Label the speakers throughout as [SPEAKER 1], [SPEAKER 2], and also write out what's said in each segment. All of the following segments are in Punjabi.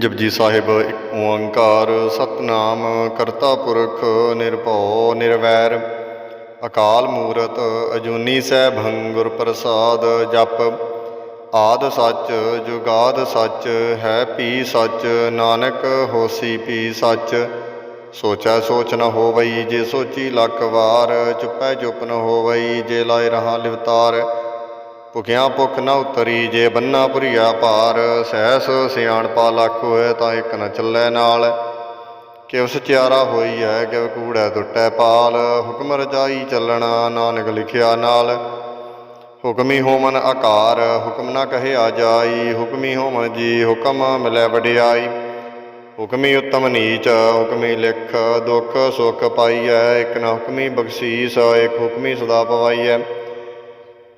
[SPEAKER 1] ਜਪਜੀ ਸਾਹਿਬ ਇੱਕ ਓੰਕਾਰ ਸਤਨਾਮ, ਕਰਤਾ ਪੁਰਖ ਨਿਰਭਉ ਨਿਰਵੈਰ, ਅਕਾਲ ਮੂਰਤ ਅਜੂਨੀ ਸੈਭੰ ਗੁਰ ਪ੍ਰਸਾਦ ਜਪ, ਆਦ ਸੱਚ ਜੁਗਾਦ ਸੱਚ, ਹੈ ਪੀ ਸੱਚ, ਨਾਨਕ ਹੋਸੀ ਪੀ ਸੱਚ, ਸੋਚੈ ਸੋਚ ਨ ਹੋਵਈ, ਜੇ ਸੋਚੀ ਲੱਖ ਵਾਰ, ਚੁੱਪੈ ਚੁੱਪ ਨ ਹੋਵਈ, ਜੇ ਲਾਇ ਰਹਾ ਲਿਵਤਾਰ ਭੁਖਿਆ ਭੁਖ ਨਾ ਉਤਰੀ ਜੇ ਬੰਨਾ ਭੁਰੀਆ ਭਾਰ, ਸਹਿਸ ਸਿਆਣਪਾ ਲੱਖ ਹੋਏ ਤਾਂ ਇੱਕ ਨ ਚੱਲੈ ਨਾਲ। ਕਿ ਉਸ ਚਿਆਰਾ ਹੋਈ ਹੈ ਕਿ ਕੂੜੈ ਟੁੱਟੈ ਪਾਲ। ਹੁਕਮ ਰਜਾਈ ਚੱਲਣਾ ਨਾਨਕ ਲਿਖਿਆ ਨਾਲ। ਹੁਕਮੀ ਹੋਮਨ ਆਕਾਰ, ਹੁਕਮ ਨਾ ਕਹੇ ਆ ਜਾਈ। ਹੁਕਮੀ ਹੋਮਨ ਜੀ ਹੁਕਮ ਮਿਲੈ ਵਡਿਆਈ। ਹੁਕਮੀ ਉਤਮ ਨੀਚ, ਹੁਕਮੀ ਲਿਖ ਦੁਖ ਸੁਖ ਪਾਈਐ। ਇੱਕ ਨਾ ਹੁਕਮੀ ਬਖਸ਼ੀਸ, ਇੱਕ ਹੁਕਮੀ ਸਦਾ ਪਵਾਈਐ।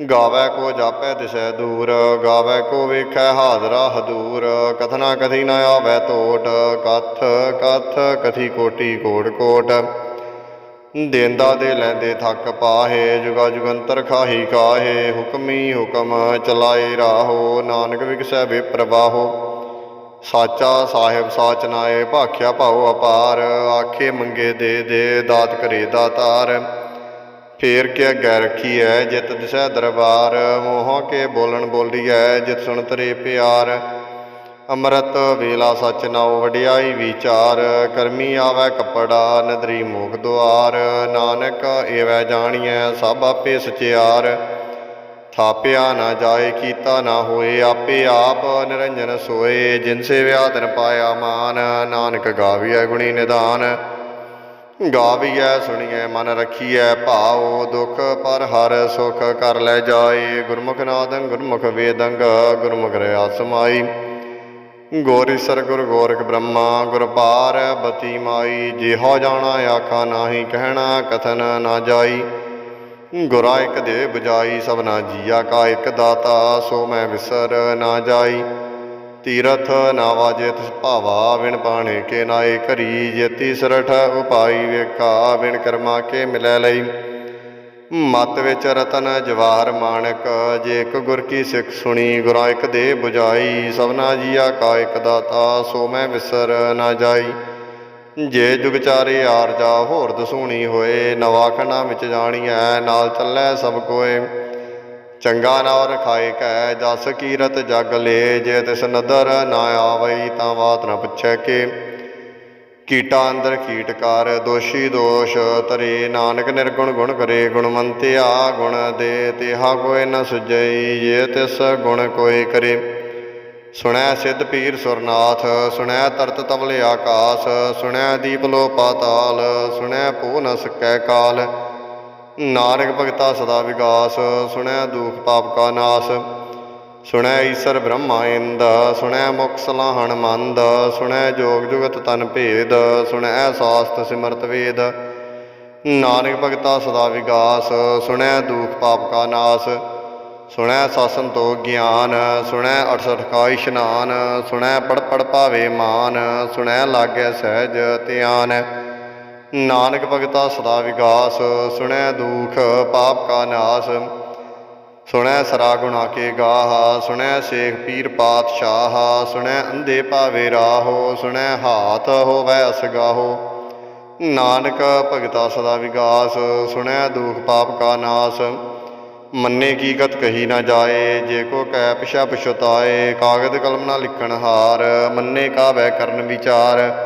[SPEAKER 1] ਗਾਵੈ ਕੋ ਜਾਪੈ ਦਿਸੈ ਦੂਰ, ਗਾਵੈ ਕੋ ਵੇਖੈ ਹਾਜ਼ਰਾ ਹਦੂਰ। ਕਥਨਾ ਕਥੀ ਨ ਆਵੈ ਟੋਟ ਕਥ ਕਥ ਕਥੀ ਕੋਟੀ ਕੋਟ ਕੋਟ। ਦੇਂਦਾ ਦੇ ਲੈਂਦੇ ਥੱਕ ਪਾਹੇ, ਜੁਗਾ ਜੁਗੰਤਰ ਖਾਹੀ ਕਾਹੇ। ਹੁਕਮੀ ਹੁਕਮ ਚਲਾਏ ਰਾਹੋ, ਨਾਨਕ ਵਿਗਸੈ ਵਿਪਰਵਾਹੋ। ਸਾਚਾ ਸਾਹਿਬ ਸਾਚ ਨਾਏ, ਭਾਖਿਆ ਭਾਉ ਅਪਾਰ। ਆਖੇ ਮੰਗੇ ਦੇ ਦੇ, ਦਾਤ ਕਰੇ ਦਾਤਾਰ। ਫੇਰ ਕੇ ਗੈ ਰੱਖੀ ਹੈ ਜਿਤ ਦਿਸੈ ਦਰਬਾਰ, ਮੋਹ ਕੇ ਬੋਲਣ ਬੋਲੀਐ, ਜਿਤ ਸੁਣ ਤਰੇ ਪਿਆਰ। ਅੰਮ੍ਰਿਤ ਵੇਲਾ ਸਚ ਨਾਉ ਵਡਿਆਈ ਵਿਚਾਰ, ਕਰਮੀ ਆਵੈ ਕੱਪੜਾ, ਨਦਰੀ ਮੋਖ ਦੁਆਰ। ਨਾਨਕ ਏਵੈ ਜਾਣੀਐ ਸਭ ਆਪੇ ਸਚਿਆਰ। ਥਾਪਿਆ ਨਾ ਜਾਏ, ਕੀਤਾ ਨਾ ਹੋਏ, ਆਪੇ ਆਪ ਨਿਰੰਜਨ ਸੋਏ। ਜਿਨ ਸੇਵਿਆ ਤਨ ਪਾਇਆ ਮਾਨ, ਨਾਨਕ ਗਾਵੀਐ ਗੁਣੀ ਨਿਦਾਨ। ਗਾਵੀਐ, ਸੁਣੀਐ, ਮਨ ਰਖੀਐ, ਭਾਉ ਦੁਖ ਪਰ ਹਰ ਸੁਖ ਕਰ ਲੈ ਜਾਏ। ਗੁਰਮੁਖ ਨਾਦੰ ਗੁਰਮੁਖ ਵੇਦੰਗ, ਗੁਰਮੁਖ ਰਿਆ ਸਮਾਈ ਗੋਰੀਸਰ ਗੁਰ ਗੋਰਖ ਬ੍ਰਹਮਾ, ਗੁਰ ਪਾਰ ਬਤੀ ਮਾਈ। ਜਿਹੋ ਜਾਣਾ ਆਖਾ ਨਾਹੀ ਕਹਿਣਾ ਕਥਨ ਨਾ ਜਾਈ। ਗੁਰਾ ਇੱਕ ਦੇ ਬੁਝਾਈ ਸਭਨਾ ਜੀਆ ਕਾ ਇੱਕ ਦਾਤਾ, ਸੋ ਮੈਂ ਵਿਸਰ ਨਾ ਜਾਈ। ਤੀਰਥ ਨਾਵਾ ਜੇ ਭਾਵਾ ਵਿਣ ਪਾਣੇ ਕੇ ਨਾਏ ਕਰੀ ਜੇਤੀ ਸਰਠ ਉਪਾਈ ਵੇਖਾ ਵਿਣ ਕਰਮਾ ਕੇ ਮਿਲੈ ਲਈ। ਮਤ ਵਿੱਚ ਰਤਨ ਜਵਾਹਰ ਮਾਨਕ, ਜੇ ਇੱਕ ਗੁਰ ਕੀ ਸਿੱਖ ਸੁਣੀ, ਗੁਰਾਂ ਇੱਕ ਦੇ 부ਝਾਈ ਸਭਨਾ ਜੀਆ ਕਾ ਇੱਕ ਦਾਤਾ, ਸੋ ਮੈਂ ਵਿਸਰ ਨਾ ਜਾਈ। ਜੇ ਜੁਗ ਚਾਰੇ ਆਰਜਾ, ਹੋਰ ਦਸੂਣੀ ਹੋਏ। ਨਵਾਖਣਾ ਵਿੱਚ ਜਾਣੀਐ, ਨਾਲ ਚੱਲੈ ਸਭ ਕੋਏ। ਚੰਗਾ ਨਾ ਰਖਾਏ ਕੈ, ਜਸ ਕੀਰਤ ਜਗ ਲੇ, ਜੇ ਤਿਸ ਨਦਰ ਨਾ ਆਵਈ ਤਾਂ ਬਾਤ ਨਾ ਪੁੱਛੈ ਕੇ। ਕੀਟਾ ਅੰਦਰ ਕੀਟ ਕਰ, ਦੋਸ਼ੀ ਦੋਸ਼ ਤਰੇ ਨਾਨਕ ਨਿਰਗੁਣ ਗੁਣ ਕਰੇ ਗੁਣਵੰਤਿਆ ਗੁਣ ਦੇ ਤੇਹਾ ਕੋਇ ਨ ਸੁਜਈ ਜੇ ਤਿਸ ਗੁਣ ਕੋਇ ਕਰੇ। ਸੁਣੈ ਸਿੱਧ ਪੀਰ ਸੁਰਨਾਥ, ਸੁਣੈ ਤਰਤ ਤਵਲੇ ਆਕਾਸ, ਸੁਣੈ ਦੀਪ ਲੋ ਪਾਤਾਲ ਸੁਣੈ ਪੋ ਨ ਸਕੈ ਕਾਲ। ਨਾਨਕ ਭਗਤਾ ਸਦਾ ਵਿਗਾਸ, ਸੁਣੈ ਦੁਖ ਪਾਪ ਕਾ ਨਾਸ। ਸੁਣੈ ਈਸਰ ਬ੍ਰਹਮਾ ਇੰਦ, ਸੁਣੈ ਮੁਖ ਸਲਾਹਣ ਮੰਦ, ਸੁਣੈ ਜੋਗ ਜੁਗਤ ਤਨ ਭੇਦ, ਸੁਣੈ ਸਾਸਤ ਸਿਮਰਤ ਵੇਦ। ਨਾਨਕ ਭਗਤਾ ਸਦਾ ਵਿਗਾਸ, ਸੁਣੈ ਦੁਖ ਪਾਪ ਕਾ ਨਾਸ। ਸੁਣੈ ਸਾਸਨ ਤੋ ਗਿਆਨ, ਸੁਣੈ 68 ਕਾ ਇਸ਼ਨਾਨ, ਸੁਣੈ ਪੜ ਪੜ ਭਾਵੇ ਮਾਨ, ਸੁਣੈ ਲਾਗੈ ਸਹਿਜ ਧਿਆਨ। ਨਾਨਕ ਭਗਤਾ ਸਦਾ ਵਿਗਾਸ, ਸੁਣੈ ਦੁਖ, ਪਾਪ ਕਾ ਨਾਸ। ਸੁਣੈ ਸਰਾ ਗੁਣਾ ਕੇ ਗਾਹ, ਸੁਣੈ ਸੇਖ ਪੀਰ ਪਾਤਸ਼ਾਹ, ਸੁਣੈ ਅੰਧੇ ਭਾਵੇ ਰਾਹੋ, ਸੁਣੈ ਹਾਥ ਹੋਵੈ ਅਸਗਾਹੋ ਨਾਨਕ ਭਗਤਾ ਸਦਾ ਵਿਗਾਸ, ਸੁਣੈ ਦੁਖ, ਪਾਪ ਕਾ ਨਾਸ। ਮੰਨੇ ਕੀ ਗਤ ਕਹੀ ਨਾ ਜਾਏ, ਜੇ ਕੋ ਕਹਿ ਪਿਛਾ ਪਛਤਾਏ ਕਾਗਦ ਕਲਮ ਨਾ ਲਿਖਣ ਹਾਰ, ਮੰਨੇ ਕਾ ਵੈ ਕਰਨ ਵਿਚਾਰ।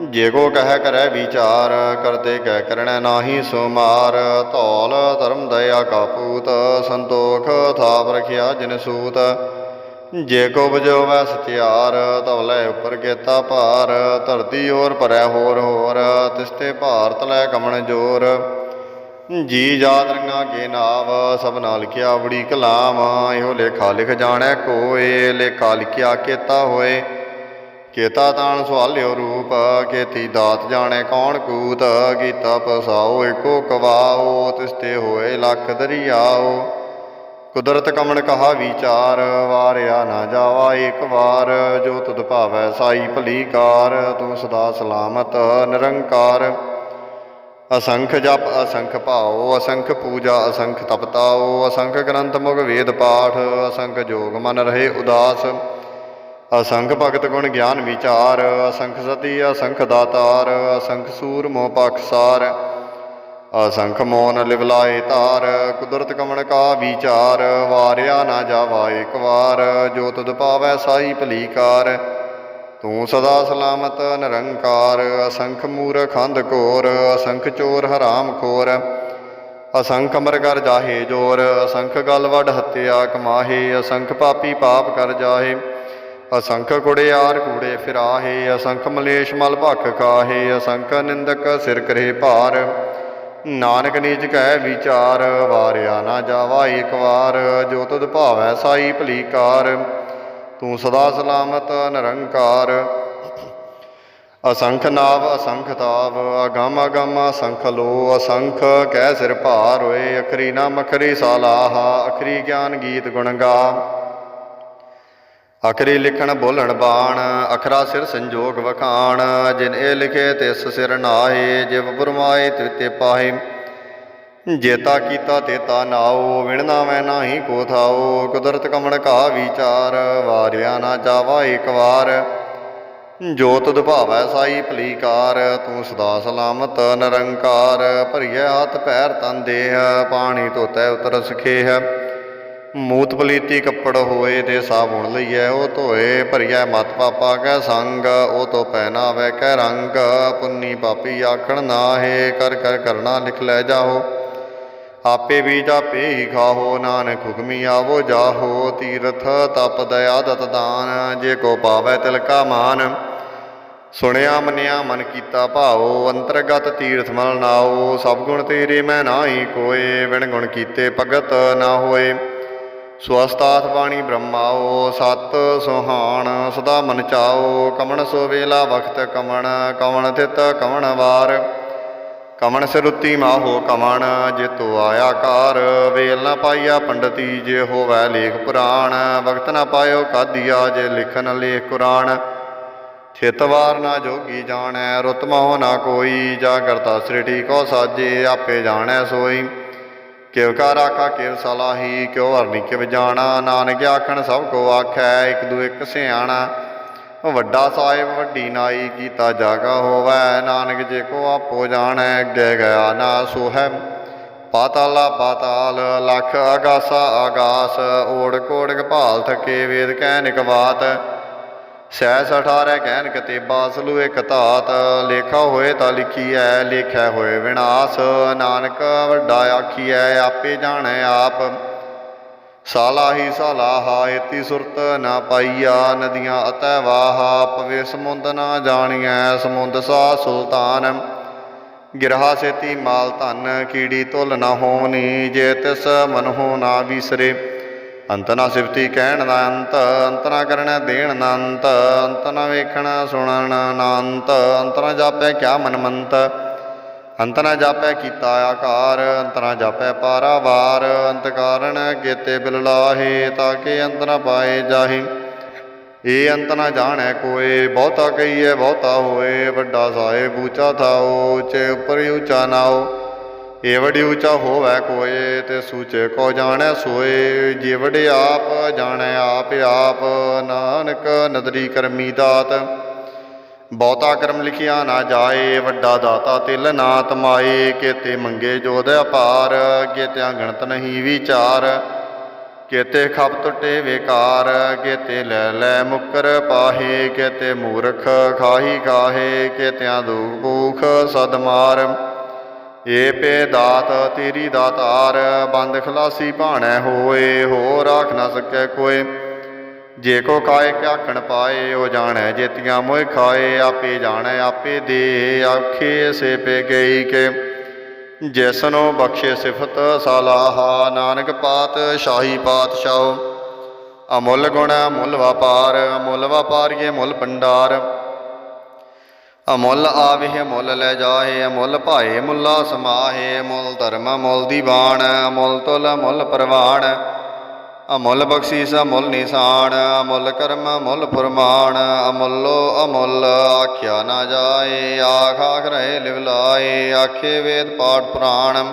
[SPEAKER 1] ਜੇ ਕੋ ਕਹਿ ਕਰੈ ਵਿਚਾਰ, ਕਰਤੇ ਕਹਿ ਕਰਣੈ ਨਾਹੀ ਸੁਮਾਰ। ਧੌਲ ਧਰਮ ਦਇਆ ਕਾ ਪੂਤ, ਸੰਤੋਖ ਥਾਪ ਰਖਿਆ ਜਿਨ ਸੂਤ। ਜੇ ਕੋ ਬਜੋਵੈ ਸਚਿਆਰ ਧਵਲੇ ਉੱਪਰ ਕੀਤਾ ਭਾਰ। ਧਰਤੀ ਹੋਰ ਭਰੈ ਹੋਰ ਹੋਰ, ਤਿਸਤੇ ਭਾਰਤ ਲੈ ਕਮਣ ਜੋਰ। ਜੀ ਜਾਤ ਰੰਗਾ ਕੇ ਨਾਵ, ਸਭ ਨਾਲ ਲਿਖਿਆ ਬੜੀ ਕਲਾਮ ਇਹੋ ਲੇਖਾ ਲਿਖ ਜਾਣੈ ਕੋਏ, ਲੇਖਾ ਲਿਖਿਆ ਕੀਤਾ ਹੋਏ। ਕੇਤਾ ਤਾਣ ਸਵਾਲਿਓ ਰੂਪ, ਕੇਤੀ ਦਾਤ ਜਾਣੇ ਕੌਣ ਕੂਤ ਕੀਤਾ ਪਸਾਓ ਏਕੋ ਕਵਾਓ, ਤਿਸਤੇ ਹੋਏ ਲੱਖ ਦਰਿਆਓ। ਕੁਦਰਤ ਕਮਣ ਕਹਾ ਵਿਚਾਰ, ਵਾਰਿਆ ਨਾ ਜਾਵਾ ਏਕ ਵਾਰ, ਜੋ ਤੁਧ ਭਾਵੈ ਸਾਈ ਭਲੀ ਕਾਰ, ਤੂੰ ਸਦਾ ਸਲਾਮਤ, ਨਿਰੰਕਾਰ। ਅਸੰਖ ਜਪ, ਅਸੰਖ ਭਾਉ, ਅਸੰਖ ਪੂਜਾ, ਅਸੰਖ ਤਪਤਾਉ, ਅਸੰਖ ਗ੍ਰੰਥ ਮੁਖ ਵੇਦ ਪਾਠ, ਅਸੰਖ ਜੋਗ ਮਨ ਰਹੇ ਉਦਾਸ। ਅਸੰਖ ਭਗਤ ਗੁਣ ਗਿਆਨ ਵਿਚਾਰ, ਅਸੰਖ ਸਤੀ, ਅਸੰਖ ਦਾਤਾਰ, ਅਸੰਖ ਸੂਰ ਮੋਹ ਪਖਸਾਰ ਅਸੰਖ ਮੋਨ ਲਿਵਲਾਏ ਤਾਰ ਕੁਦਰਤ ਕਮਣ ਕਾ ਵਿਚਾਰ, ਵਾਰਿਆ ਨਾ ਜਾਵਾ ਇੱਕ ਵਾਰ, ਜੋ ਤੁਧ ਪਾਵੈ ਸਾਈ ਭਲੀ ਤੂੰ ਸਦਾ ਸਲਾਮਤ ਨਿਰੰਕਾਰ, ਅਸੰਖ ਮੂਰਖ ਅੰਧ ਘੋਰ ਅਸੰਖ ਚੋਰ ਹਰਾਮ ਖੋਰ, ਅਸੰਖ ਅਮਰ ਕਰ ਜਾਹੇ ਜੋਰ, ਅਸੰਖ ਗਲ ਵੱਡ ਹੱਤਿਆ ਕਮਾਹੇ, ਅਸੰਖ ਪਾਪੀ ਪਾਪ ਕਰ ਜਾਹੇ ਅਸੰਖ ਕੁੜਿਆਰ ਕੂੜੇ ਫਿਰਾਹੇ, ਅਸੰਖ ਮਲੇਸ਼ ਮਲ ਭਖ ਕਾਹੇ, ਅਸੰਖ ਨਿੰਦਕ ਸਿਰ ਕਰੇ ਭਾਰ। ਨਾਨਕ ਨਿਜ ਕਹਿ ਵਿਚਾਰ, ਵਾਰਿਆ ਨਾ ਜਾਵਾ ਇੱਕ ਵਾਰ। ਜੋ ਤੁਧ ਭਾਵੈ ਸਾਈ ਭਲੀਕਾਰ ਤੂੰ ਸਦਾ ਸਲਾਮਤ ਨਿਰੰਕਾਰ। ਅਸੰਖ ਨਾਵ, ਅਸੰਖ ਤਾਵ, ਅਗਮ ਅਗਮ ਅਸੰਖ ਲੋ। ਅਸੰਖ ਕਹਿ ਸਿਰ ਭਾਰ ਹੋਏ, ਅਖਰੀ ਨਾ ਮਖਰੀ ਸਾਲਾਹ, ਅਖਰੀ ਗਿਆਨ ਗੀਤ ਗੁਣ ਗਾ। ਅਖਰੀ ਲਿਖਣ ਬੋਲਣ ਬਾਣ, ਅਖਰਾ ਸਿਰ ਸੰਜੋਗ ਵਖਾਣ, ਜਿਨ ਇਹ ਲਿਖੇ ਤਿਸ ਸਿਰ ਨਾਹੀ, ਜਿਵ ਬਰਮਾਏ ਤਿਤੇ ਪਾਹੇ। ਜੇਤਾ ਕੀਤਾ ਤੇਤਾ ਨਾਓ ਵਿਣਨਾ ਮੈਂ ਨਾਹੀ ਕੋ ਥਾਓ ਕੁਦਰਤ ਕਮਣ ਕਾ ਵਿਚਾਰ, ਵਾਰਿਆ ਨਾ ਜਾਵਾ ਇੱਕ ਵਾਰ। ਜੋ ਤੁਧ ਸਾਈ ਭਲੀਕਾਰ, ਤੂੰ ਸਦਾ ਸਲਾਮਤ ਨਿਰੰਕਾਰ। ਭਰੀਐ ਹੱਥ ਪੈਰ ਤਨ ਦੇਹ, ਪਾਣੀ ਧੋਤੈ ਉਤਰ ਸਖੇਹ ਮੂਤ ਪਲੀਤੀ ਕੱਪੜ ਹੋਏ ਤੇ ਸਾਬੁਣ ਲਈਐ, ਉਹ ਧੋਏ ਭਰੀਐ ਮਤ ਪਾਪਾ ਕੈ ਸੰਗ, ਉਹ ਤੋ ਪਹਿਨਾਵੇ ਕੈ ਰੰਗ। ਪੁੰਨੀ ਪਾਪੀ ਆਖਣ ਨਾਹੇ, ਕਰ ਕਰ ਕਰਨਾ ਲਿਖ ਲੈ ਜਾਹੋ। ਆਪੇ ਵੀ ਜਾਪੇ ਹੀ ਖਾਹੋ, ਨਾਨਕ ਹੁਕਮੀ ਆਵੋ ਜਾਹੋ। ਤੀਰਥ ਤਪ ਦਇਆ ਦਤ ਦਾਨ, ਜੇ ਕੋ ਪਾਵੈ ਤਿਲਕਾ ਮਾਨ। ਸੁਣਿਆ ਮੰਨਿਆ ਮਨ ਕੀਤਾ ਭਾਉ, ਅੰਤਰਗਤ ਤੀਰਥ ਮਲ ਨਾਓ ਸਭ ਗੁਣ ਤੇਰੇ ਮੈਂ ਨਾਹੀ ਕੋਏ, ਵਿਣ ਗੁਣ ਕੀਤੇ ਭਗਤ ਨਾ ਹੋਏ। ਸਵਸਤਾਤ ਬਾਣੀ ਬ੍ਰਹਮਾਓ, ਸਤ ਸੁਹਾਣ, ਸਦਾ ਮਨ ਚਾਓ, ਕਮਣ ਸੋ ਵੇਲਾ ਵਖਤ ਕਮਣ ਕਵਣ ਤਿਤ ਕਵਣ ਵਾਰ। ਕਮਣ ਸਰੁੱਤੀ ਮਾਹੋ ਕਮਣ ਜੇ ਤੋ ਆਇਆ ਕਾਰ। ਵੇਲ ਨਾ ਪਾਈਆ ਪੰਡਤੀ, ਜੇ ਹੋਵੈ ਲੇਖ ਪੁਰਾਣ। ਵਕਤ ਨਾ ਪਾਇਓ ਕਾਦੀਆ, ਜੇ ਲਿਖਨ ਲੇਖ ਕੁਰਾਨ ਚਿਤਵਾਰ ਨਾ ਜੋਗੀ ਜਾਣੈ, ਰੁਤ ਮੋਹ ਨਾ ਕੋਈ। ਜਾ ਕਰਤਾ ਸ੍ਰਿਟੀ ਕੋ ਸਾਜੇ, ਆਪੇ ਜਾਣੈ ਸੋਈ। ਕਿਵ ਕਾ ਰਾਖਾ, ਕਿਵ ਸਲਾਹੀ, ਕਿਉ ਵਰਨੀ ਕਿਵ ਜਾਣਾ। ਨਾਨਕ ਆਖਣ, ਸਭ ਕੋ ਆਖੈ, ਇੱਕ ਦੂ ਇੱਕ ਸਿਆਣਾ। ਵੱਡਾ ਸਾਹਿਬ, ਵੱਡੀ ਨਾਈ, ਕੀਤਾ ਜਾਗਾ ਹੋਵੈ। ਨਾਨਕ ਜੇ ਕੋ ਆਪੋ ਜਾਣੈ, ਅੱਗੇ ਗਿਆ ਨਾ ਸੋਹੈ। ਪਾਤਾਲਾ ਪਾਤਾਲ, ਲਖ ਆਗਾਸਾ ਆਗਾਸ ਓੜ ਕੋੜ ਭਾਲ ਥਕੇ ਵੇਦ ਕਹਿ ਨਿਕਵਾਤ ਸਹਿ ਸਠਾਰੈ ਕਹਿਨ ਕਤੇ ਬਾਸਲੂ ਇਕ ਲੇਖਾ ਹੋਏ ਤਾਂ ਲਿਖੀ ਐ ਲੇਖੈ ਹੋਏ ਵਿਨਾਸ਼। ਨਾਨਕ ਵੱਡਾ ਆਖੀ ਆਖੀਐ, ਆਪੇ ਜਾਣੈ ਆਪ। ਸਾਲਾਹੀ ਸਾਲਾਹਾ ਏਤੀ ਸੁਰਤ ਨਾ ਪਾਈਆ, ਨਦੀਆਂ ਅਤੈ ਵਾਹਾ ਪਵੇ ਸਮੁੰਦ ਨਾ ਜਾਣੀਐ, ਸਮੁੰਦ ਸਾ ਸੁਲਤਾਨ। ਗਿਰਹਾ ਸੇਤੀ ਮਾਲ ਧਨ, ਕੀੜੀ ਤੁਲ ਨਾ ਹੋਵਨੀ ਜੇ ਤਿਸ ਮਨਹੁ ਨਾ ਵਿਸਰੇ। ਅੰਤ ਨਾ ਸਿਫਤੀ ਕਹਿਣ ਦਾ ਅੰਤ ਅੰਤ ਨਾ ਕਰਨਾ ਦੇਣ ਨਾ ਅੰਤ ਅੰਤ ਨਾ ਵੇਖਣਾ ਸੁਣਨ ਨਾ ਅੰਤ ਅੰਤ ਨਾ ਜਾਪੈ ਕਿਆ ਮਨ ਮੰਤ ਅੰਤ ਨਾ ਜਾਪੈ ਕੀਤਾ ਆਕਾਰ, ਅੰਤ ਨਾ ਜਾਪੈ ਪਾਰਾਵਾਰ, ਅੰਤ ਕਾਰਣ ਕੇਤੇ ਬਿਲ ਲਾਹੇ ਤਾਕੇ ਅੰਤ ਨਾ ਪਾਏ ਜਾਹੇ। ਇਹ ਅੰਤ ਨਾ ਜਾਣੈ ਕੋਏ, ਬਹੁਤਾ ਕਹੀਏ ਬਹੁਤਾ ਹੋਏ, ਵੱਡਾ ਸਾਏ ਉੱਚਾ ਥਾਓ, ਉੱਚੇ ਉੱਪਰ ਉੱਚਾ ਨਾਓ। ਏ ਉਚਾ ਉੱਚਾ ਹੋਵੈ ਕੋਏ ਤੇ ਸੂਚੇ ਕੋ ਜਾਣੈ ਸੋਏ। ਜੇਵੜੇ ਆਪ ਜਾਣੈ ਆਪ ਆਪ, ਨਾਨਕ ਨਦਰੀ ਕਰਮੀ ਦਾਤ। ਬਹੁਤਾ ਕਰਮ ਲਿਖਿਆ ਨਾ ਜਾਏ, ਵੱਡਾ ਦਾਤਾ ਤਿਲ ਨਾ ਤਮਾਏ ਕੇਤੇ ਮੰਗੇ ਜੋਦ ਅਪਾਰ ਕੇਤਿਆਂ ਗਣਤ ਨਹੀਂ ਵਿਚਾਰ। ਕੇਤੇ ਖਪ ਟੁੱਟੇ ਵਿਕਾਰ, ਕੇਤੇ ਲੈ ਲੈ ਮੁਕਰ ਪਾਹੇ। ਕੇਤੇ ਮੂਰਖ ਖਾਹੀ ਕਾਹੇ ਕੇਤਿਆਂ ਦੁਖ ਭੂਖ ਸਦਮਾਰ ਏ ਪੇ ਦਾਤ ਤੇਰੀ ਦਾਤਾਰ ਬੰਦ ਖਲਾਸੀ ਭਾਣੈ ਹੋਏ ਹੋ ਰਾਖ ਨਾ ਸਕੈ ਕੋਏ ਜੇ ਕੋ ਕਾਏ ਕਿਆਖਣ ਪਾਏ, ਉਹ ਜਾਣੈ ਜੇਤੀਆਂ ਮੋਇ ਖਾਏ, ਆਪੇ ਜਾਣੈ, ਆਪੇ ਦੇ, ਆਖੇ ਸੇ ਪੇ ਗਈ ਕੇ। ਜੈਸਨੋ ਬਖਸ਼ੇ ਸਿਫਤ ਸਲਾਹਾ, ਨਾਨਕ ਪਾਤ ਸ਼ਾਹੀ ਪਾਤਸ਼ਾਹ। ਅਮੁੱਲ ਗੁਣ ਅਮੁੱਲ ਵਪਾਰ ਅਮੁੱਲ ਵਪਾਰੀਏ ਮੁੱਲ ਭੰਡਾਰ। ਅਮੁੱਲ ਆਵਿਹ ਮੁੱਲ ਲੈ ਜਾਹੇ, ਅਮੁੱਲ ਭਾਏ, ਮੁੱਲਾ ਸਮਾਹੇ, ਅਮੁੱਲ ਧਰਮ, ਅਮੁੱਲ ਦੀਵਾਨ ਅਮੁੱਲ ਤੁਲ ਮੁੱਲ ਪ੍ਰਵਾਨ ਅਮੁੱਲ ਬਖਸ਼ੀਸ, ਅਮੁੱਲ ਨਿਸ਼ਾਨ, ਅਮੁੱਲ ਕਰਮ, ਅਮੁੱਲ ਫਰਮਾਨ। ਅਮੁੱਲੋ ਅਮੁੱਲ ਆਖਿਆ ਨਾ ਜਾਏ, ਆਖ ਆਖ ਰਹੇ ਲਿਵਲਾਏ, ਆਖੇ ਵੇਦ ਪਾਠ ਪੁਰਾਣ।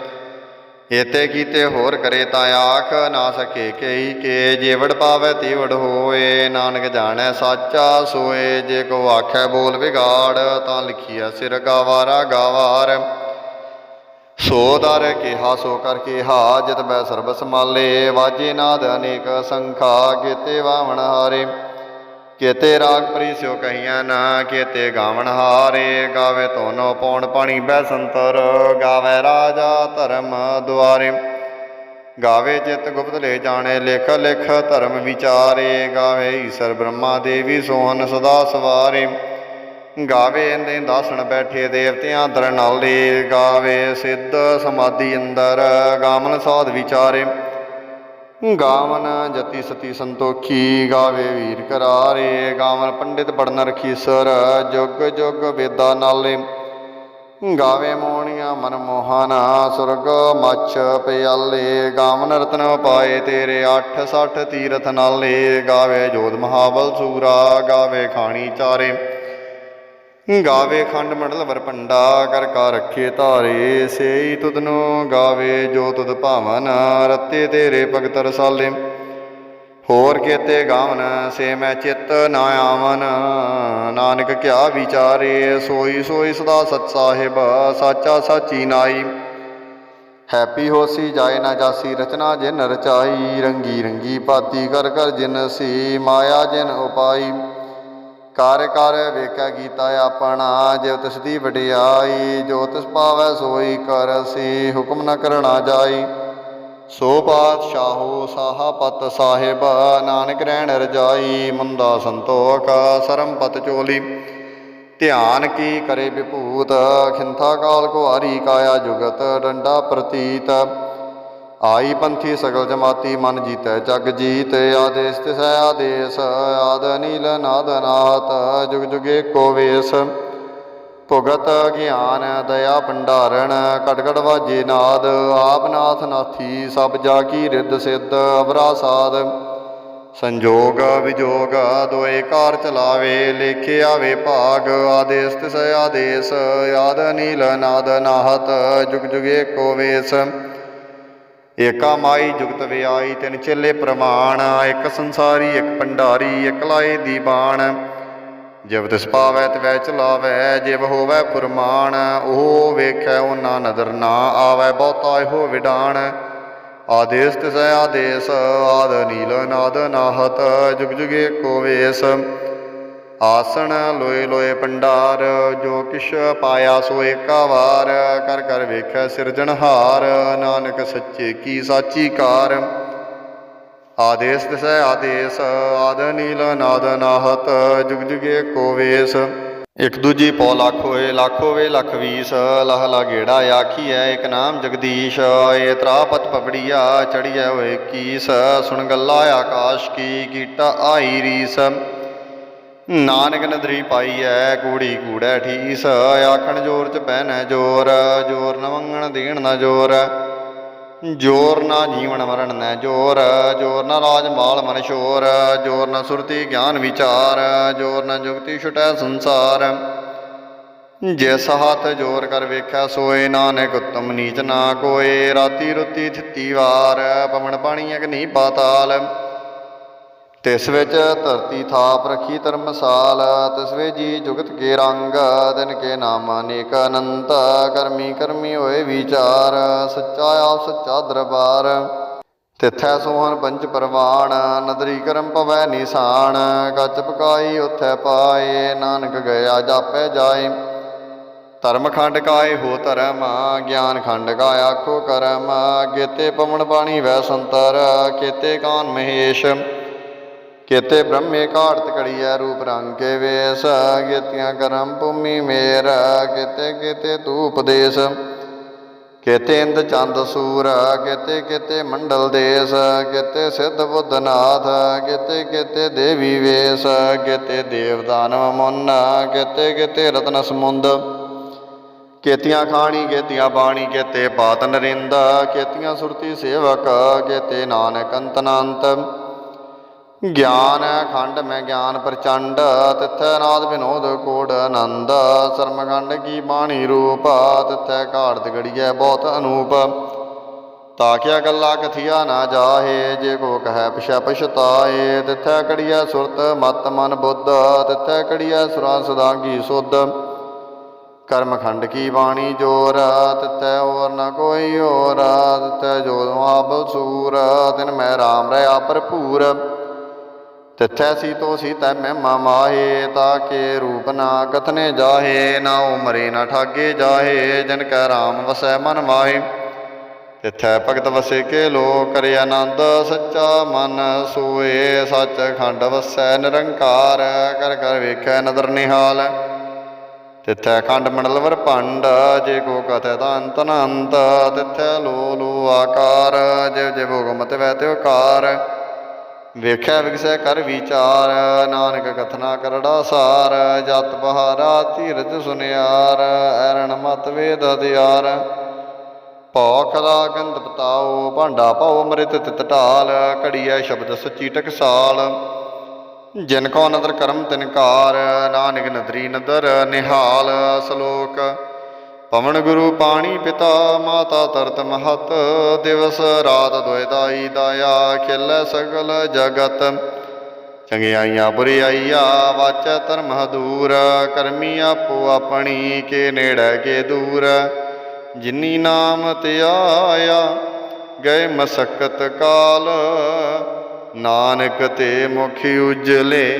[SPEAKER 1] ਏਤੇ ਕੀਤੇ ਹੋਰ ਕਰੇ ਤਾਂ ਆਖ ਨਾ ਸਕੇ ਕਈ ਕੇ, ਜੇਵੜ ਪਾਵੇ ਤੀਵੜ ਹੋਏ, ਨਾਨਕ ਜਾਣੈ ਸਾਚਾ ਸੋਏ, ਜੇ ਕੋ ਆਖੈ ਬੋਲ ਵਿਗਾੜ, ਤਾਂ ਲਿਖੀਆ ਸਿਰ ਗਾਵਾਰਾ ਗਾਵਾਰ। ਸੋ ਦਰ ਕਿਹਾ, ਸੋ ਕਰ ਕਿਹਾ, ਜਿਤ ਬੈ ਸਰਬ ਸਮਾਲੇ ਵਾਜੇ ਨਾਦ ਅਨੇਕ ਸੰਖਾ ਕੀਤੇ ਵਾਵਣ ਹਾਰੇ। ਕੀਤੇ ਰਾਗ ਪ੍ਰੀ ਸਿਓ ਕਹੀਆਂ ਨਾ ਕੀਤੇ ਗਾਵਣ ਹਾਰੇ, ਗਾਵੇ ਤੋਨੋ ਪੌਣ ਪਾਣੀ ਬੈ ਸੰਤਰ ਗਾਵੇ ਰਾਜਾ ਧਰਮ ਦੁਆਰੇ। ਗਾਵੇ ਚਿਤ ਗੁਪਤ ਲੈ ਜਾਣੇ, ਲਿਖ ਲਿਖ ਧਰਮ ਵਿਚਾਰੇ। ਗਾਵੇ ਈਸ਼ਰ ਬ੍ਰਹਮਾ ਦੇਵੀ ਸੋਹਨ ਸਦਾ ਸਵਾਰੇ। ਗਾਵੇ ਇੰਦੇ ਦਾਸਣ ਬੈਠੇ ਦੇਵਤਿਆਂ ਦਰਨਾਲੇ ਗਾਵੇ ਸਿੱਧ ਸਮਾਧੀ ਅੰਦਰ ਗਾਮਨ ਸਾਧ ਵਿਚਾਰੇ। ਗਾਵਨ ਜਤੀ ਸਤੀ ਸੰਤੋਖੀ, ਗਾਵੇ ਵੀਰ ਕਰਾਰੇ। ਗਾਵਨ ਪੰਡਿਤ ਪੜਨ ਰਖੀ ਸਰ, ਜੁਗ ਜੁਗ ਵੇਦਾ ਨਾਲੇ। ਗਾਵੇ ਮੋਣੀਆਂ ਮਨ ਮੋਹਨਾ, ਸੁਰਗ ਮੱਛ ਪਿਆਲੇ। ਗਾਵਨ ਰਤਨ ਪਾਏ ਤੇਰੇ 8 60 ਤੀਰਥ ਨਾਲੇ। ਗਾਵੇ ਜੋਤ ਮਹਾਬਲ ਸੂਰਾ, ਗਾਵੇ ਖਾਣੀ ਚਾਰੇ। ਗਾਵੇ ਖੰਡ ਮੰਡਲ ਵਰਪੰਡਾ ਕਰ ਕਾ ਰੱਖੇ ਧਾਰੇ, ਸੇਈ ਤੁਧਨੋ ਗਾਵੇ, ਜੋ ਤੁਧ ਭਾਵਨ ਰਤੇ ਤੇਰੇ ਭਗਤ ਰਸਾਲੇ। ਹੋਰ ਕੇਤੇ ਗਾਵਨ, ਸੇ ਮੈਂ ਚਿੱਤ ਨਾ ਆਵਨ। ਨਾਨਕ ਕਿਆ ਵਿਚਾਰੇ, ਸੋਈ ਸੋਈ ਸਦਾ ਸਤ ਸਾਹਿਬ, ਸਾਚਾ ਸਾਚੀ ਨਾਈ। ਹੈਪੀ ਹੋਸੀ ਜਾਏ ਨਾ ਜਾਸੀ, ਰਚਨਾ ਜਿਨ ਰਚਾਈ, ਰੰਗੀ ਰੰਗੀ ਪਾਤੀ ਕਰ ਕਰ ਜਿਨ ਸੀ, ਮਾਇਆ ਜਿਨ ਉਪਾਈ। ਕਰ ਕਰ ਵੇਖੈ ਕੀਤਾ ਆਪਣਾ ਜਿਵ ਤਿਸ ਦੀ ਵਡਿਆਈ, ਜੋ ਤਿਸ ਪਾਵੈ ਸੋਈ ਕਰਸੀ ਹੁਕਮ ਨ ਕਰਣਾ ਜਾਈ। ਸੋ ਪਾਤਸ਼ਾਹੋ ਸਾਹਾ ਪਤ ਸਾਹਿਬ, ਨਾਨਕ ਰਹਿਣ ਰਜਾਈ ਮੰਦਾ ਸੰਤੋਖ ਸਰਮ ਪਤ ਚੋਲੀ। ਧਿਆਨ ਕੀ ਕਰੇ ਵਿਭੂਤ ਖਿੰਥਾ ਕਾਲ ਕੋ ਕਾਇਆ ਜੁਗਤ, ਡੰਡਾ ਪ੍ਰਤੀਤ। ਆਈ ਪੰਥੀ ਸਗਲ ਜਮਾਤੀ ਮਨ ਜੀਤੈ ਜਗ ਜੀਤ, ਆਦੇਸ ਤਿਸੈ ਆਦੇਸ, ਆਦ ਨੀਲ ਨਾਦ ਨਾਤ ਜੁਗ ਜੁਗੇ ਕੋ ਵੇਸ। ਭੁਗਤ ਗਿਆਨ ਦਇਆ ਭੰਡਾਰਣ ਕਟ ਕਟ ਵਾਜੇ ਨਾਦ, ਆਪ ਨਾਥ ਨਾਥੀ, ਸਭ ਜਾ ਕੀ ਰਿੱਧ ਸਿੱਧ, ਅਵਰਾ ਸਾਧ। ਸੰਜੋਗ ਵਿਜੋਗ ਦੋਏ ਕਾਰ ਚਲਾਵੇ, ਲੇਖੇ ਆਵੇ ਭਾਗ, ਆਦੇਸ ਤਿਸੈ ਆਦੇਸ, ਆਦ ਨੀਲ ਨਾਦ ਨਾਹਤ, ਜੁਗ ਜੁਗੇ ਕੋ ਵੇਸ। ਏਕਾ ਮਾਈ ਜੁਗਤ ਵਿਆਈ, ਤਿਨ ਚੇਲੇ ਪ੍ਰਮਾਣ, ਇੱਕ ਸੰਸਾਰੀ, ਇੱਕ ਭੰਡਾਰੀ, ਇੱਕ ਲਾਏ ਦੀ ਬਾਣ। ਜਿਵ ਤਿਸ ਪਾਵੈ, ਤਵੈ ਚਲਾਵੈ, ਜਿਵ ਹੋਵੈ ਫੁਰਮਾਨ, ਉਹ ਵੇਖੈ ਉਹਨਾਂ ਨਦਰ ਨਾ ਆਵੈ, ਬਹੁਤਾ ਇਹੋ ਵਿਡਾਣ। ਆਦੇਸ ਤਿਸੈ ਆਦੇਸ, ਆਦ ਨੀਲ ਨਾਦ ਨਾਹਤ, ਜੁਗ ਜੁਗੇ ਕੋ ਵੇਸ। ਆਸਣ ਲੋਏ ਲੋਏ ਪੰਡਾਰ, ਜੋ ਕਿਛ ਪਾਇਆ ਸੋ ਏਕਾ ਵਾਰ ਕਰ ਕਰ ਵੇਖੈ ਸਿਰਜਣਹਾਰ ਨਾਨਕ ਸੱਚੇ ਕੀ ਸਾਚੀ ਕਾਰ। ਆਦੇਸ ਤਿਸੈ ਆਦੇਸ, ਆਦ ਨੀਲ ਨਾਦ ਨਾਹਤ, ਜੁਗ ਜੁਗੇ ਕੋ ਵੇਸ। ਇਕ ਦੂਜੀ ਪੌ ਲੱਖ ਹੋਏ, ਲੱਖ ਹੋਵੇ ਲੱਖ ਵੀਸ, ਲਹ ਲਾ ਗੇੜਾ ਆਖੀਐ ਇਕ ਨਾਮ ਜਗਦੀਸ਼ ਏ ਤਰਾਪਤ ਪਪੜੀਆ ਚੜੀਐ ਹੋਏ ਕੀਸ, ਸੁਣ ਗੱਲਾ ਆਕਾਸ਼ ਕੀ, ਕੀਟਾ ਆਈ ਰੀਸ। ਨਾਨਕ ਨਦਰੀ ਪਾਈ ਐ ਕੂੜੀ ਕੂੜੈ ਠੀਸ, ਆਖਣ ਜੋਰ ਚ ਬਹਿਨੈ ਜੋਰ ਜੋਰ ਨ ਮੰਗਣ ਦੇਣ ਨਾ ਜੋਰ। ਜੋਰ ਨਾ ਜੀਵਨ ਮਰਨ ਨੈ ਜੋਰ ਜੋਰ ਨਾ ਰਾਜ ਮਾਲ ਮਨ ਸ਼ੋਰ, ਜੋਰ ਨਾ ਸੁਰਤੀ ਗਿਆਨ ਵਿਚਾਰ, ਜੋਰ ਨਾ ਜੁਗਤੀ ਛੁਟੈ ਸੰਸਾਰ। ਜਿਸ ਹੱਥ ਜੋਰ ਕਰ ਵੇਖਿਆ ਸੋਏ ਨਾਨਕ ਉਤਮ ਨੀਚ ਨਾ ਕੋਏ। ਰਾਤੀ ਰੁੱਤੀ ਥਿੱਤੀ ਵਾਰ, ਪਵਨ ਪਾਣੀ ਅਗਨੀ ਪਾਤਾਲ। ਤਿਸ ਵਿੱਚ ਧਰਤੀ ਥਾਪ ਰਖੀ ਧਰਮਸਾਲ, ਤਿਸ ਵੇ ਜੀ ਜੁਗਤ ਕੇ ਰੰਗ, ਦਿਨ ਕੇ ਨਾਮ ਅਨੇਕ ਅਨੰਤ, ਕਰਮੀ ਕਰਮੀ ਹੋਏ ਵਿਚਾਰ, ਸੱਚਾ ਆਪ ਸੱਚਾ ਦਰਬਾਰ। ਤਿਥੈ ਸੋਹਣ ਪੰਚ ਪਰਵਾਣ, ਨਦਰੀ ਕਰਮ ਪਵੈ ਨਿਸ਼ਾਨ, ਕੱਚ ਪਕਾਈ ਉਥੈ ਪਾਏ, ਨਾਨਕ ਗਿਆ ਜਾਪੈ ਜਾਏ। ਧਰਮ ਖੰਡ ਕਾਏ ਹੋ ਧਰਮ, ਗਿਆਨ ਖੰਡ ਕਾ ਆਖੋ ਕਰਮ ਕੇਤੇ ਪਵਨ ਪਾਣੀ ਵੈ ਸੰਤਰ, ਕੇਤੇ ਕਾਨ ਮਹੇਸ਼। ਕੇਤੇ ਬ੍ਰਹਮੇ ਘਾੜਤ ਕੜੀਐ ਰੂਪ ਰੰਗ ਕੇ ਵੇਸ ਕੇਤੀਆਂ ਕਰਮ ਭੂਮੀ ਮੇਰ, ਕੇਤੇ ਕੇਤੇ ਤੂ ਉਪਦੇਸ਼ ਕੇਤੇ ਇੰਦ ਚੰਦ ਸੂਰ, ਕੇਤੇ ਕੇਤੇ ਮੰਡਲ ਦੇਸ, ਕੇਤੇ ਸਿੱਧ ਬੁੱਧਨਾਥ ਕੇਤੇ ਕੇਤੇ ਦੇਵੀ ਵੇਸ, ਕੇਤੇ ਦੇਵ ਦਾਨਵ ਮੁੰਨ, ਕੇਤੇ ਕੇਤੇ ਰਤਨ ਸਮੁੰਦ, ਕੇਤੀਆਂ ਖਾਣੀ, ਕੇਤੀਆਂ ਬਾਣੀ ਕੇਤੇ ਪਾਤ ਨਰਿੰਦਾ ਕੇਤੀਆਂ ਸੁਰਤੀ ਸੇਵਕ, ਕੇਤੇ ਨਾਨਕ ਅੰਤਨੰਤ ਗਿਆਨ ਖੰਡ ਮੈਂ ਗਿਆਨ ਪ੍ਰਚੰਡ, ਤਿੱਥੈ ਨਾਦ ਵਿਨੋਦ ਕੋੜ ਆਨੰਦ। ਸਰਮਖੰਡ ਕੀ ਬਾਣੀ ਰੂਪ, ਤਿਥੈ ਘਾੜਤ ਗੜੀਐ ਬਹੁਤ ਅਨੂਪ। ਤਾਕਿਆ ਗੱਲਾ ਕਥੀਆ ਨਾ ਜਾਹੇ, ਜੇ ਕੋ ਕਹੈ ਪਿਛੈ ਪਛਤਾਏ। ਤਿਥੈ ਕੜੀਐ ਸੁਰਤ, ਮਤ ਮਨ ਬੁੱਧ, ਤਿਥੈ ਕੜੀਐ ਸੁਰਾਂ ਸਦਾ ਕੀ ਸੁਧ। ਕਰਮਖੰਡ ਕੀ ਬਾਣੀ ਜੋਰ ਤਿਤੈ ਹੋਰ ਨ ਕੋਈ ਹੋਰ। ਤਿਤੈ ਜੋ ਆਪ ਸੂਰ, ਤਿਨ ਮੈਂ ਰਾਮ ਰਹਾ ਭਰਪੂਰ। ਤਿਥੈ ਸੀਤੋ ਸੀਤੈ ਮਹਿਮਾ ਮਾਹੇ ਤਾਕੇ ਰੂਪ ਨਾ ਕਥਨੇ ਜਾਹੇ, ਨਾ ਉਮਰੇ ਨਾ ਠਾਗੇ ਜਾਹੇ, ਜਨ ਕੈ ਰਾਮ ਵਸੈ ਮਨ ਮਾਹੇ। ਤਿਥੈ ਭਗਤ ਵਸੇ ਕੇ ਲੋ ਕਰੇ ਆਨੰਦ, ਸੱਚਾ ਮਨ ਸੋਏ, ਸੱਚ ਖੰਡ ਵਸੈ ਨਿਰੰਕਾਰ, ਕਰ ਕਰ ਵੇਖੈ ਨਦਰ ਨਿਹਾਲ। ਤਿਥੈ ਖੰਡ ਮੰਡਲਵਰ ਭੰਡ, ਜੇ ਕੋ ਕਥੈ ਤਾਂ ਅੰਤ ਨ ਅੰਤ ਤਿਥੈ ਲੋ ਲੋ ਆਕਾਰ, ਜਿਵ ਜਿਵ ਹੁਕਮਤ ਵੈ ਤਿਉ ਕਾਰ। ਵੇਖਿਆ ਵਿਗਸੈ ਕਰ ਵਿਚਾਰ, ਨਾਨਕ ਕਥਨਾ ਕਰੜਾ ਸਾਰ, ਜਤ ਬਹਾਰਾ ਧੀਰਜ ਸੁਨਿਆਰ, ਐਰਣ ਮਤ ਵੇਦ ਅਧਿਆਰ ਭੌ ਖਲਾ ਗੰਧ ਪਤਾਓ ਭਾਂਡਾ ਪਾਓ ਅੰਮ੍ਰਿਤ ਤਿਤ ਢਾਲ, ਘੜੀਐ ਸ਼ਬਦ ਸੱਚੀ ਟਕਸਾਲ। ਜਿਨ ਕੋ ਨਦਰ ਕਰਮ ਤਿਨਕਾਰ ਨਾਨਕ ਨਦਰੀ ਨਦਰ ਨਿਹਾਲ, ਸ਼ਲੋਕ ਪਵਨ ਗੁਰੂ ਪਾਣੀ ਪਿਤਾ, ਮਾਤਾ ਤਰਤ ਮਹਤ, ਦਿਵਸ ਰਾਤ ਦੁਇਦਾਈ ਦਾਇਆ, ਖਿਲ ਸਗਲ ਜਗਤ। ਚੰਗਿਆਈਆਂ ਬੁਰਿਆਈਆ ਵਾਚੈ ਧਰਮ ਦੂਰ ਕਰਮੀ ਆਪੋ ਆਪਣੀ, ਕੇ ਨੇੜੇ, ਕੇ ਦੂਰ। ਜਿਨੀ ਨਾਮ ਧਿਆਇਆ ਗਏ ਮਸਕਤ ਕਾਲ। ਨਾਨਕ ਤੇ ਮੁਖ ਉਜਲੇ